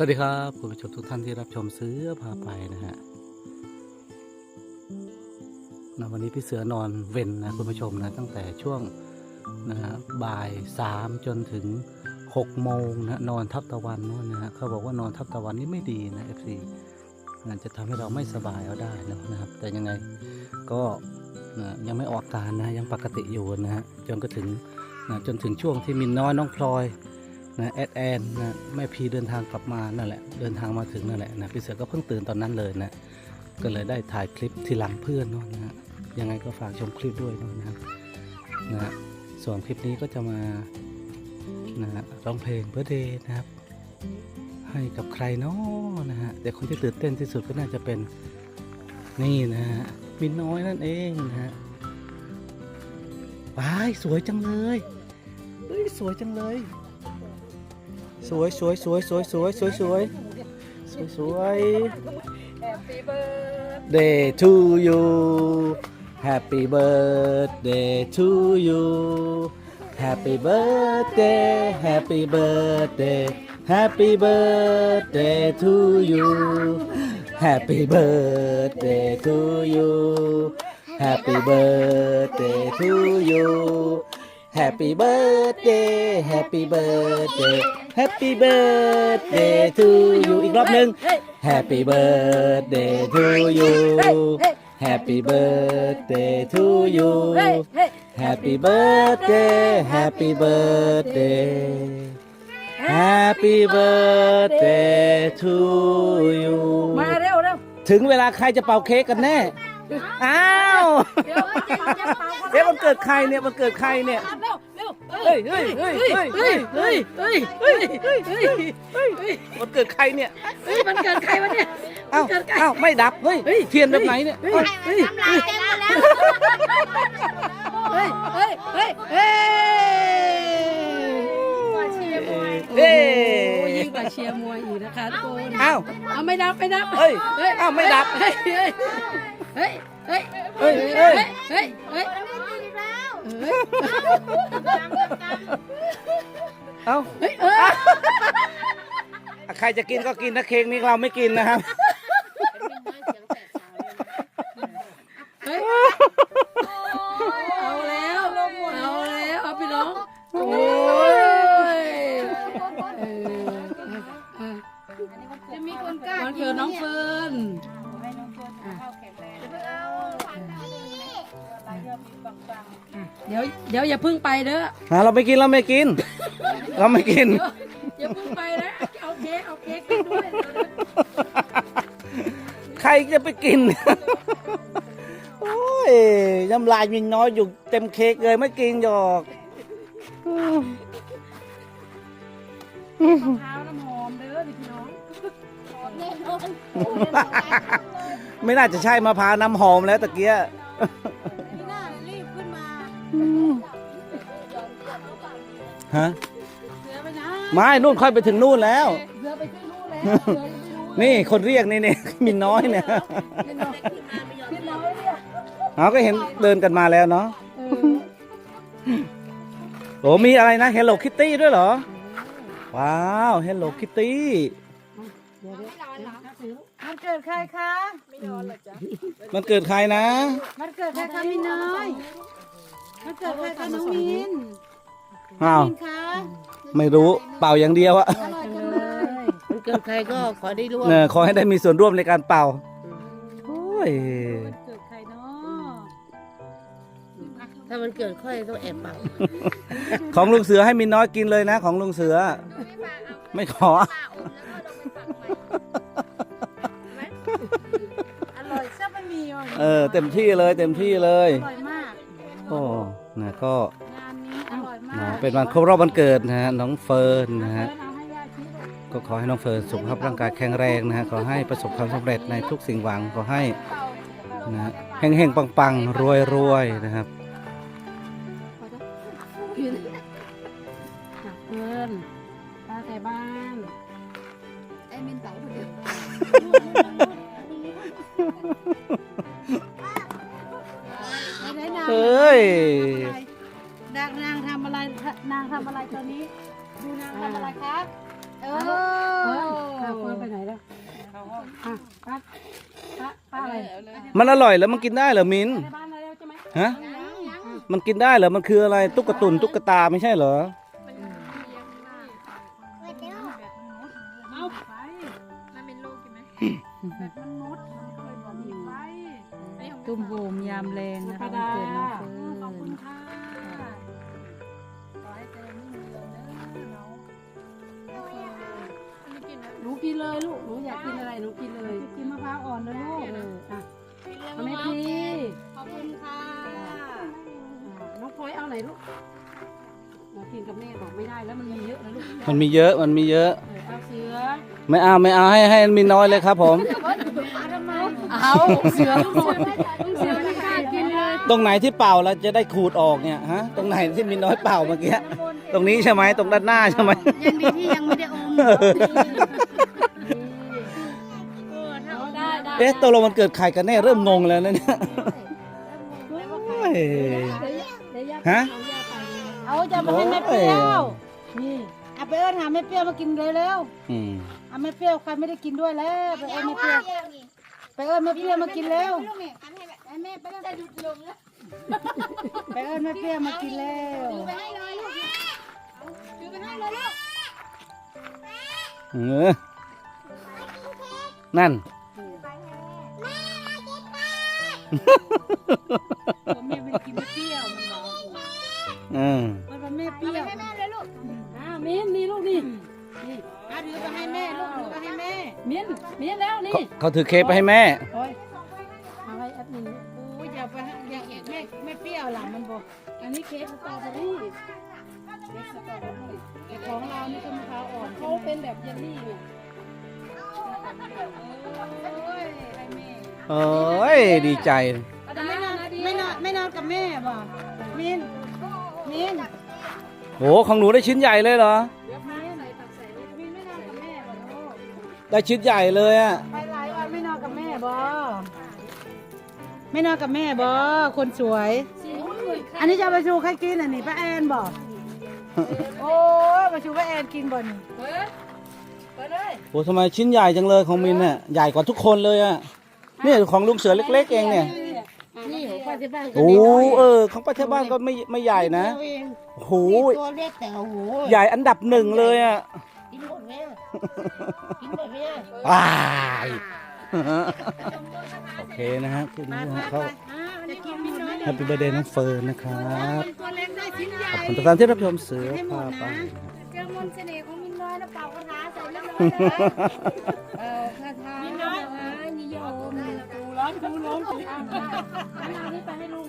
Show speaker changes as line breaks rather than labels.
สวัสดีครับคุณผู้ชมทุกท่านที่รับชมเสือพาไปนะฮะนะวันนี้พี่เสือนอนเว้นนะคุณผู้ชมนะตั้งแต่ช่วงนะฮะบ่ายสามจนถึงหกโมงนะนอนทับตะวันนู่นนะฮะเขาบอกว่านอนทับตะวันนี่ไม่ดีนะเอฟซีนะจะทำให้เราไม่สบายเอาได้นะครับ แต่ยังไงก็นะยังไม่ออกอาการนะยังปกติอยู่นะฮะจนก็ถึงนะจนถึงช่วงที่มินน้อยน้องพลอย นะแอดแอนนะแม่พีเดินทางกลับมานั่นแหละเดินทางมาถึงนั่นแหละนะพี่เสือก็เพิ่งตื่นตอนนั้นเลยนะก็เลยได้ถ่ายคลิปทีหลังเพื่อนนะนะฮะยังไงก็ฝากชมคลิปด้วยนาะนะนะฮะส่วนคลิปนี้ก็จะมานะร้องเพลงเบ r ร์เดย์นะครับ ให้กับใครเนาะนะฮะแต่คนที่ตื่นเต้นที่สุดก็น่าจะเป็นนี่นะฮะมินน้อยนั่นเองนะฮะว้ายสวยจังเลยเฮ้ยสวยจังเลย สวยสวยสวยสวยสวยสวยสวยสวยสวย
Happy birthday
Day to you Happy birthday to you Happy birthday Happy birthday Happy birthday to you Happy birthday to you Happy birthday to you Happy birthday Happy birthday Happy birthday to you อีกรอบหนึ่ง Happy birthday to you Happy birthday to you Happy birthday Happy birthday Happy birthday to you
มาเร็วเร็ว
ถึงเวลาใครจะเป่าเค้กกันแน่ อ้าว
เดี๋ยวจะเป่าจะเป่า
เอ๊ะมันเกิดใครเนี่ย มันเกิดใครเนี่ย
เร็ว เร็ว
เฮ้ยเฮ้ยเฮ้ยเฮ้ยเฮ้ยเฮ้ย
เฮ้ยเฮ้ยเฮ้ยเฮ้ยเฮ้ยเฮ้ย
มันเกิดใครเนี่ย
เฮ้ยมันเกิดใครวะเนี่ย
เอ้า
เกิดใคร
เอ้าไม่ดับเฮ้ย
เฮ้ย
เทียนแบบไหนเนี่ย
เฮ้ย
เอ้า
เฮ้ย
น้ำลายเต็มหมดแล้ว
เฮ้ยเฮ้ยเฮ้ยเฮ้ย
เชียมวย
เอ้
โอ้ยิ่งกว่าเชียร์มวยอีกนะคะทุกคน
เอ้า
เอาไม่ดับไม่ดับ
เฮ้ยเอ้าไม่ดับ
เฮ้ยเฮ้ยเฮ้ยเฮ้ย
เฮ้ยเฮ้ย
เฮ้ยเฮ้ย
มันไม่ติดอีกแล้ว
เฮ้ย
เอ้า
เฮ้ยเออ
ใครจะกินก็กินนะเค้กนี้เราไม่กินนะครับ
เฮ้ยเอาแล้วเอาแล้วเอาพี่น้องโอ้ยเออเออ
จะมีคนกล้า
วันเกิดน้องเฟิร์น
ให้น้องเฟิร์นสุขภาพแข็งแรง เดี๋ยวเดี๋
ยวอย่าเพึ่งไปเด้อ
หาเราไม่กินเราไม่กิน เราไม่กิน
อย่าเพึ่งไปนะเอาเค้กเอาเค้กกันด้วย
ใครจะไปกิน โอ้ยน้ำลายมินน้อยอยู่เต็มเค้กเลยไม่กินหรอก
มะพร้าวน้ำหอมเด้อพี่น้อง
ๆแน่นอน
ไม่น่าจะใช่มะพร้าวน้ำหอมแล้วตะเกีย ฮะ
เสือไปนะ
ไม่นู่นค่อยไปถึงนู่นแล้ว
เสือไปขึ้นนู่นแล้วเสือยังไม่รู้
นี่คนเรียกนี่นี่ มินน้อยเนี่ย
พี่น้องพี่น้องเนี่ย
เราก็เห็นเดินกันมาแล้วเนาะ
เออ
โอ้มีอะไรนะ Hello Kitty ด้วยเหรอ ว้าว Hello Kitty
เดี๋ยวเดี๋ยวเดี๋ยวเสือ
มันเกิดใครคะ
มันเกิดใครนะ
มันเกิดใครคะพี่น้อย มันเกิดใครคะน้องมิน
อ้าว
มินคะ
ไม่รู้เป่าอย่างเดียวอะ
อร่อยจังเลย
มันเกิดใครก็ขอได้ร่วม
เนอขอให้ได้มีส่วนร่วมในการเป่าโอ้ย
เกิดใครเนาะ
ถ้ามันเกิดค่อยต้องแอบเป่า
ของลุงเสือให้มินน้อยกินเลยนะ ของลุงเสือ ไม่ขอ
อร่อยแซ่บมันมีอะ
เออเต็มที่เลยเต็มที่เลย
อร่อยมาก
โอ้นะก็ เป็นวันครบรอบวันเกิดนะฮะน้องเฟิร์นนะฮะ
เฟิร์นเอาให้ยายชี้เลย
ก็ขอให้น้องเฟิร์นสุขภาพร่างกายแข็งแรงนะฮะขอให้ประสบความสำเร็จในทุกสิ่งหวังขอให้นะฮะเฮงๆปังๆรวยๆนะครับ
จับเพื่อนป้าแต่บ้าน
ไอ้มินเต๋าคนเดียวไหนๆนาง
เฮ้ยา
งทำอะไรตอนนี้ ดูนางทำอะไรครับเออ
เฟิร์นหแล้วเฟิร์นไปไหนแล้วอะป้าป้าป้าอะไร
มันอร่อยแล้วมันกินได้เหรอมิน
ในบ้านเราแล้วใช่ไหม
ฮะมันกินได้เหรอมันคืออะไรตุ๊กตุนตุ๊กตาไม่ใช่เหรอ
เอาไป
ตุ้มโฮมยามแรงนะคะวันเกิดน้องเฟิ
ขอบ
ร์
คุ
น
ณค่ะ กินเลยลูกหนูอยากกินอะไรหนูกินเลยกินมะพร้าวอ่อนนะลูกเอออะเอาแม่พี
ขอบคุณค่ะ
อ่าน้องพลอยเอาไหนลูกเรากินกับแม่บอกไม่ได้แล้วมันมีเยอะนะลูก
มันมีเยอะมันมีเยอะ
เออเอาเสือ
ไม่เอาไม่เอาให้ให้มันมีน้อยเลยครับผม
เอาเสือลูกเสือลูกเสือไม่กล้ากินเลย
ตรงไหนที่เป่าเราจะได้ขูดออกเนี่ยฮะตรงไหนที่มีน้อยเป่าเมื่อกี้ตรงนี้ใช่ไหมตรงด้านหน้าใช่ไหม
ยังดีที่ยังไม่ได้อม
เอ๊ะตกลงมันเกิดใครกันแน่เริ่มงงแล้วนะเนี่ยโอ้ย
เดี๋ยวย่า
ฮะ
เอาย่าไปเอาจะมาให้แม่เปรี้ยว
โอ้
นี่เอาไปเอิ้นหาแม่เปรี้ยวมากินเลยแล้ว
อืม
เอาแม่เปรี้ยวใครไม่ได้กินด้วยแล้วไปเอิ้นแม่เปรี้ยวไปเอิ้นแม่เปรี้ยวมากินแล้วไปเอิ้นแม่เปรี้ยวมากินแล้ว
เออนั่น
ผมแม่ไม่ได้กินแม่เปรี้ยวมันบอก
เออ
มันเป็นแม่เปรี้ยวอ้าวมิ้นนี่ลูกนี่นี่อะถือไปให้แม่ลูกถือไปให้แม่มิ้นมิ้นแล้วนี่
เขาเขาถือเค้กไปให้แม่
โอ้ยเอาให้แอดมินโอ้ยอย่าไปให้อย่าแม่แม่เปรี้ยวหล่ะมันบอกอันนี้เค้กสตรอเบอรี่เค้กสตรอเบอรี่แต่ของเรานี่ก็มะพร้าวอ่อนเขาเป็นแบบเยลลี่เนี่ยโอ้ยให้แม่
โอ้ยดีใจ
แต่ไม่นอนไม่นอนไม่นอนกับแม่บ่มินมิน
โหของหนูได้ชิ้นใหญ่เลยเหรอ
มินมินไม่นอนกับแม่บ่ลูก
ได้ชิ้นใหญ่เลยอะ
ไปหลายวันไม่นอนกับแม่บ่ไม่นอนกับแม่บ่คนสวย อันนี้จะเอาไปชูใครกินอันนี้ป้าแอนบ่โอ้ยมาชูป้าแอนกินบ่นี่
โหทำไมชิ้นใหญ่จังเลยของมินเนี่ยใหญ่กว่าทุกคนเลยอะ เนี่ยของลุงเสือเล็ก ๆ เองเนี่ย
นี่ของป้าที่บ้านก็
โอ้
มีน้อย
เออของป้าเทบ้านก็ไม่ไม่ใหญ่นะ
เดียวเอง
โอ้โห
ตัวเล็กแต่โอ้โห
ใหญ่อันดับหนึ่งเลยอะ
กินหมดไหมอะกินหมดไหมอะ
ว้ายโอเคนะฮะคืนนี้นะฮะเขา
จะกินมินน้อย
แฮปปี้เบอร์เดย์น้องเฟิร์นนะครับ
ตัวเล็กได้ชิ้นใหญ่
ขอบคุณทุกท่านที่รับชมเสือพาไป
เจอมนต์เสน่ห์ของมินน้อยนะเป่ากระทาใส่เรียบร้อยแล้วเออคาถานิยม
ดู ร้อนดูร้อนของอาบน้ำเอานี่ไปให้ลุง